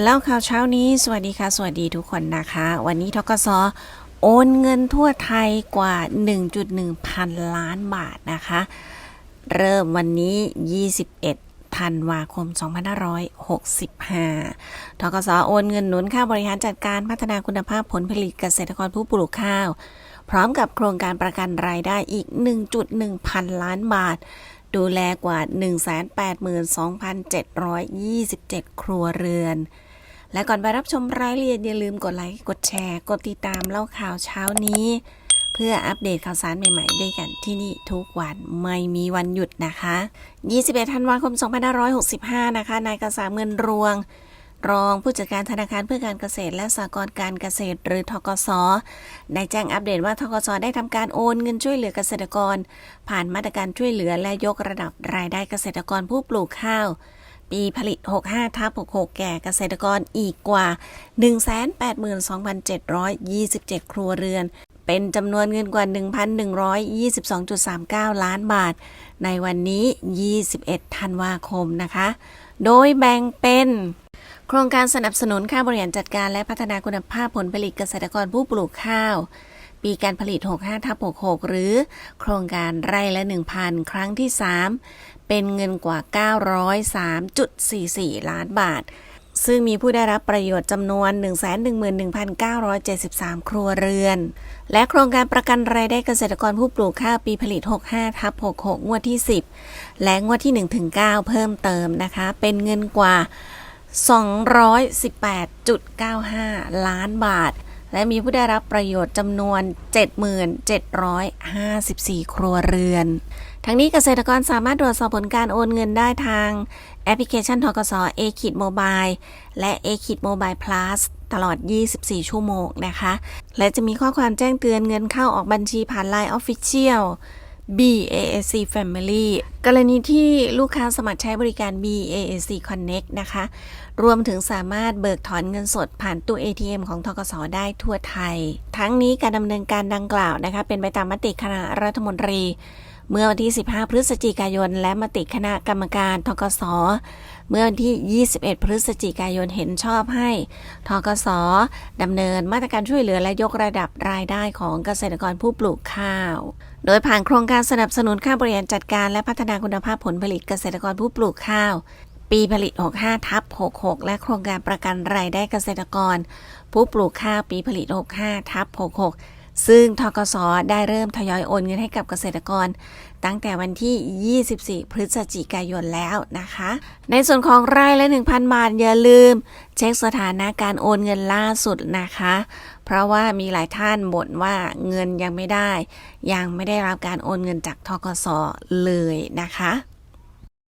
แล้วข่าวเช้านี้ สวัสดีค่ะ สวัสดีทุกคนนะคะ วันนี้ทกสโอนเงินทั่วไทยกว่า 1.1 พันล้านบาทนะคะ เริ่มวันนี้ 21 ธันวาคม 2565 ทกสโอนเงินหนุนค่าบริหารจัดการพัฒนาคุณภาพผลผลิตเกษตรกรผู้ปลูกข้าว พร้อมกับโครงการประกันรายได้อีก 1.1 พันล้านบาท ดูแลกว่า 182,727 ครัวเรือน และก่อนไปรับชมรายละเอียดอย่าลืมกดไลค์ กดแชร์ กดติดตามเล่าข่าวเช้านี้ เพื่ออัปเดตข่าวสารใหม่ๆด้วยกันที่นี่ทุกวันไม่มีวันหยุดนะคะ 21 ธันวาคม 2565 นะคะ นายกษาเงินรวง รองผู้จัดการธนาคารเพื่อการเกษตร และสหกรณ์การเกษตร หรือทกสได้แจ้งอัปเดตว่าทกสได้ทำการโอนเงินช่วยเหลือเกษตรกร ผ่านมาตรการช่วยเหลือและยกระดับรายได้เกษตรกรผู้ปลูกข้าว ปีผลิต 65ทับ66 แก่เกษตรกรอีกกว่า 182,727 ครัวเรือนเป็นจำนวนเงินกว่า 1,122.39 ล้านบาท ในวันนี้ 21 ธันวาคมนะคะ โดยแบ่งเป็น ครงการสนับสนุนค่าบริหารจัดการและพัฒนาคุณภาพผลผลิตเกษตรกรผู้ปลูกข้าว ปีการผลิต 65ทับ66 หรือ โครงการไร่ละ 1,000 ครั้งที่ 3 เป็นเงินกว่า 903.44 ล้านบาท ซึ่งมีผู้ได้รับประโยชน์จำนวน 111,973 ครัวเรือน และโครงการประกันรายได้เกษตรกรผู้ปลูกข้าวปีผลิต 65ทับ66 งวดที่ 10 และงวดที่ 1-9 เพิ่มเติมนะคะ เป็นเงินกว่า 218.95 ล้านบาท และมีผู้ได้รับประโยชน์จำนวน 77,754 ครัวเรือน ทั้งนี้เกษตรกรสามารถตรวจสอบผลการโอนเงินได้ทาง แอปพลิเคชันทกส a k i d Mobile และ a k i d Mobile Plus ตลอด 24 ชั่วโมงนะคะ และจะมีข้อความแจ้งเตือนเงินเข้าออกบัญชีผ่าน Line Official BAC Family กรณีที่ลูกค้าสมัครใช้บริการ BAAC Connect นะคะ รวมถึงสามารถเบิกถอนเงินสดผ่านตู้ ATM ของทกสได้ทั่วไทย ทั้งนี้การดำเนินการดังกล่าวนะคะ เป็นไปตามมติคณะรัฐมนตรี เมื่อวันที่ 15 พฤศจิกายน และมติคณะกรรมการทกสเมื่อวันที่ 21 พฤศจิกายนเห็นชอบให้ทกสดำเนินมาตรการช่วยเหลือและยกระดับรายได้ของเกษตรกรผู้ปลูกข้าว โดยผ่านโครงการสนับสนุนค่าบริหารจัดการและพัฒนาคุณภาพผลผลิตเกษตรกรผู้ปลูกข้าว ปีผลิต 65 ทับ 66 และโครงการประกันรายได้เกษตรกร ผู้ปลูกข้าวปีผลิต 65 ทับ 66 ซึ่งทกสได้เริ่มทยอยโอนเงินให้กับเกษตรกร ตั้งแต่วันที่ 24 พฤศจิกายนแล้วนะคะ ในส่วนของรายละ 1,000 บาทอย่าลืม เช็คสถานะการโอนเงินล่าสุดนะคะ เพราะว่ามีหลายท่านบ่นว่าเงินยังไม่ได้ ยังไม่ได้รับการโอนเงินจากทกสเลยนะคะ